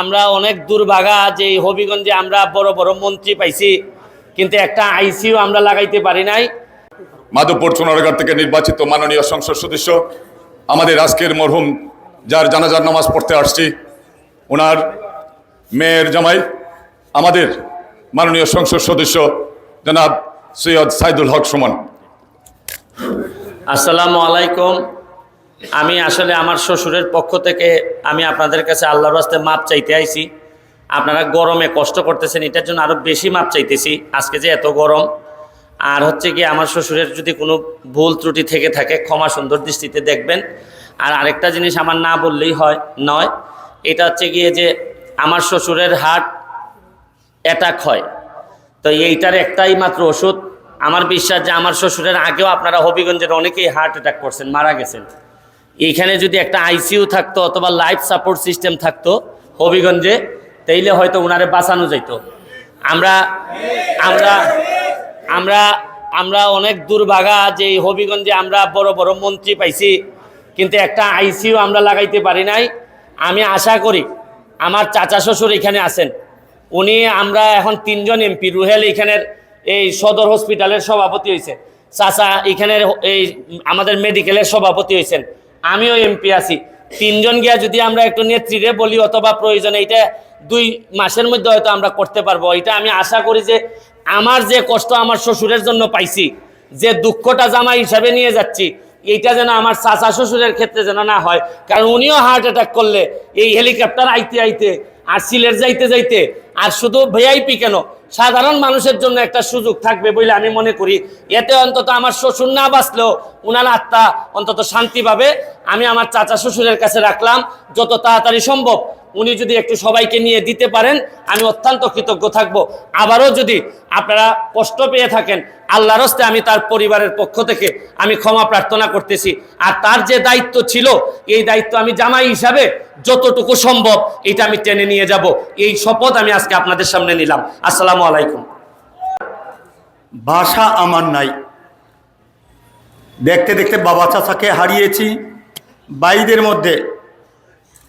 আমরা অনেক দুর্ভাগা যে এই হবিগঞ্জে আমরা বড় বড় মন্ত্রী পাইছি কিন্তু একটা আইসিইউ আমরা লাগাইতে পারি নাই। মাধবপুর সোনারগাঁ থেকে নির্বাচিত মাননীয় সংসদ সদস্য আমাদের আজকের মরহুম যার জানাজার নামাজ পড়তে আসছি ওনার মেয়ের জামাই আমাদের মাননীয় সংসদ সদস্য জনাব সৈয়দ সাইদুল হক সুমন। আসসালামু আলাইকুম। আমি আসলে আমার শ্বশুরের পক্ষ থেকে আমি আপনাদের কাছে আল্লাহর রাস্তে মাপ চাইতে আইছি। আপনারা গরমে কষ্ট করতেছেন, এটার জন্য আরও বেশি মাপ চাইতেছি। আজকে যে এত গরম, আর হচ্ছে কি আমার শ্বশুরের যদি কোনো ভুল ত্রুটি থেকে থাকে, ক্ষমা সুন্দর দৃষ্টিতে দেখবেন। আর আরেকটা জিনিস আমার না বললেই হয়, নয়, এটা হচ্ছে গিয়ে যে আমার শ্বশুরের হার্ট অ্যাটাক হয়। তো এইটার একটাই মাত্র ওষুধ। আমার বিশ্বাস যে আমার শ্বশুরের আগেও আপনারা হবিগঞ্জের অনেকেই হার্ট অ্যাটাক করছেন, মারা গেছেন। এইখানে যদি একটা আইসিইউ থাকতো অথবা লাইফ সাপোর্ট সিস্টেম থাকতো হবিগঞ্জে, তাইলে হয়তো ওনারে বাঁচানো যাইতো। আমরা আমরা আমরা আমরা অনেক দুর্ভাগা যে এই হবিগঞ্জে আমরা বড় বড় মন্ত্রী পাইছি, কিন্তু একটা আইসিইউ আমরা লাগাইতে পারি নাই। আমি আশা করি আমার চাচা শ্বশুর এখানে আছেন। উনি আমরা এখন তিনজন এমপি, রুহেল এখানের এই সদর হসপিটালের সভাপতি হয়েছে চাচা এখানের এই আমাদের মেডিকেলের সভাপতি হয়েছেন আমিও এমপি আছি। তিনজন গিয়া যদি আমরা একটু নেত্রীরে বলি অথবা প্রয়োজনে এটা দুই মাসের মধ্যে হয়তো আমরা করতে পারব। এটা আমি আশা করি যে আমার যে কষ্ট আমার শ্বশুরের জন্য পাইছি, যে দুঃখটা জামা হিসাবে নিয়ে যাচ্ছি, এইটা যেন আমার চাচা শ্বশুরের ক্ষেত্রে যেন না হয়। কারণ উনিও হার্ট অ্যাটাক করলে এই হেলিকপ্টার আইতে আইতে আর সিলেট যাইতে যাইতে আর শুধু ভিআইপি কেন? সাধারণ মানুষের জন্য একটা সুযোগ থাকবে বলে আমি মনে করি। এতে অন্তত আমার শ্বশুর না বাঁচলেও উনার আত্মা অন্তত শান্তি পাবে। আমি আমার চাচা শ্বশুরের কাছে রাখলাম, যত তাড়াতাড়ি সম্ভব। উনি যদি একটু সবাইকে নিয়ে দিতে পারেন, আমি অত্যন্ত কৃতজ্ঞ থাকব। আবারও যদি আপনারা কষ্ট পেয়ে থাকেন, আল্লাহর হস্তে আমি তার পরিবারের পক্ষ থেকে আমি ক্ষমা প্রার্থনা করতেছি। আর তার যে দায়িত্ব ছিল, এই দায়িত্ব আমি জামাই হিসাবে যতটুকু সম্ভব এটা আমি টেনে নিয়ে যাব। এই শপথ আমি আজকে আপনাদের সামনে নিলাম। আসসালামু আলাইকুম। ভাষা আমার নাই। দেখতে দেখতে বাবা চাচাকে হারিয়েছি। বাইদের মধ্যে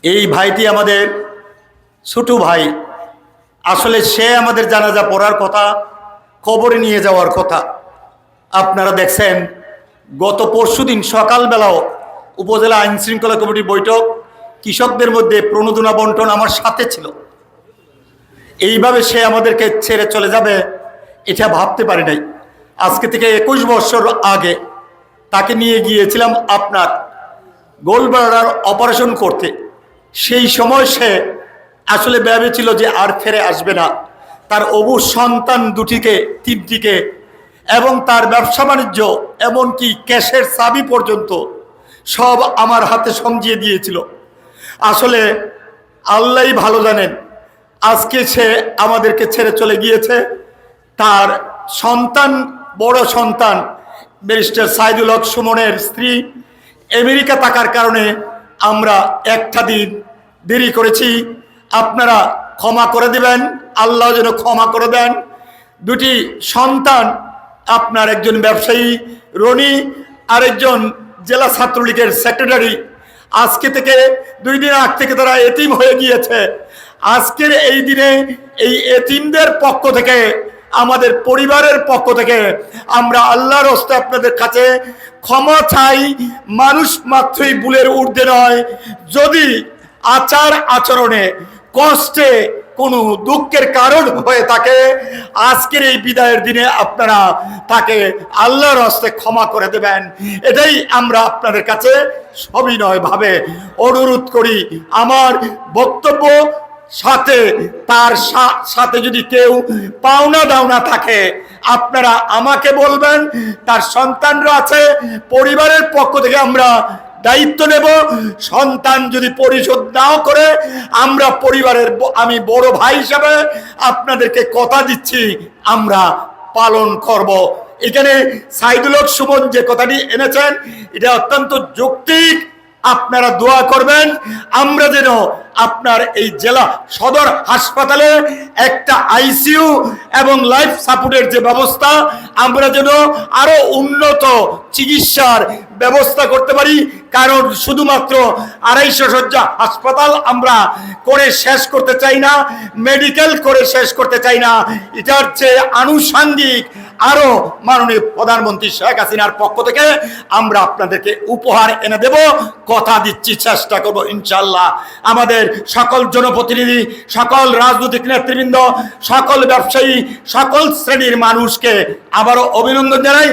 এই ভাইটি আমাদের ছোটো ভাই। আসলে সে আমাদের জানাজা পড়ার কথা খবরে নিয়ে যাওয়ার কথা। আপনারা দেখছেন, গত পরশুদিন সকালবেলাও উপজেলা আইন শৃঙ্খলা কমিটির বৈঠক কৃষকদের মধ্যে প্রণোদনা বন্টন আমার সাথে ছিল। এইভাবে সে আমাদেরকে ছেড়ে চলে যাবে, এটা ভাবতে পারি নাই। আজকে থেকে একুশ বছর আগে তাকে নিয়ে গিয়েছিলাম আপনার গোলবাড়ার অপারেশন করতে। সেই সময় সে আসলে ভেবেছিল যে আর ফেরে আসবে না। তার অবু সন্তান দুটিকে, তিনটিকে এবং তার ব্যবসা বাণিজ্য এমনকি ক্যাশের চাবি পর্যন্ত সব আমার হাতে সমঝিয়ে দিয়েছিল। আসলে আল্লাহই ভালো জানেন, আজকে সে আমাদেরকে ছেড়ে চলে গিয়েছে। তার সন্তান, বড় সন্তান, ব্যারিস্টার সাইদুল হক সুমনের স্ত্রী আমেরিকা থাকার কারণে আমরা একটা দিন দেরি করেছি। আপনারা ক্ষমা করে দিবেন, আল্লাহ যেন ক্ষমা করে দেন। দুটি সন্তান, আপনার একজন ব্যবসায়ী, রনি, আরেকজন জেলা ছাত্রলীগের সেক্রেটারি। আজকে থেকে দুই দিন আগ থেকে তারা এতিম হয়ে গিয়েছে। আজকের এই দিনে এই এতিমদের পক্ষ থেকে আমাদের পরিবারের পক্ষ থেকে আমরা আল্লাহর হস্তে আপনাদের কাছে ক্ষমা চাই, মানুষ মাত্রই বুলের ঊর্ধ্বে নয়। যদি আচার আচরণে কষ্টে কোনো দুঃখের কারণ হয়ে থাকে, আজকের এই বিদায়ের দিনে আপনারা তাকে আল্লাহর হস্তে ক্ষমা করে দেবেন। এটাই আমরা আপনাদের কাছে সবিনয়ভাবে অনুরোধ করি। আমার বক্তব্য সাথে, তার সাথে যদি কেউ পাওনা দাওনা থাকে, আপনারা আমাকে বলবেন, তার সন্তানরা আছে, পরিবারের পক্ষ থেকে আমরা দায়িত্ব নেব, সন্তান যদি পরিশোধ নাও করে, আমরা পরিবারের আমি বড় ভাই হিসাবে আপনাদেরকে কথা দিচ্ছি, আমরা পালন করব। এখানে সাইদুল সুমন যে কথাটি এনেছেন, এটা অত্যন্ত যৌক্তিক, আপনারা দোয়া করবেন, আমরা যেন আপনার এই জেলা সদর হাসপাতালে একটা আইসিইউ এবং লাইফ সাপোর্টের যে ব্যবস্থা, আমরা যেন আরও উন্নত চিকিৎসার ব্যবস্থা করতে পারি। কারণ শুধুমাত্র আড়াইশো শয্যা হাসপাতাল আমরা করে শেষ করতে চাই না, মেডিকেল করে শেষ করতে চাই না। এটার চেয়ে আনুষাঙ্গিক আরও মাননীয় প্রধানমন্ত্রী শেখ হাসিনার পক্ষ থেকে আমরা আপনাদেরকে উপহার এনে দেব। কথা দিচ্ছি, চেষ্টা করব ইনশাল্লাহ আমাদের সকল জনপ্রতিনিধি সকল রাজনৈতিক নেতৃবৃন্দ সকল ব্যবসায়ী সকল শ্রেণির মানুষকে আবারও অভিনন্দন জানাই।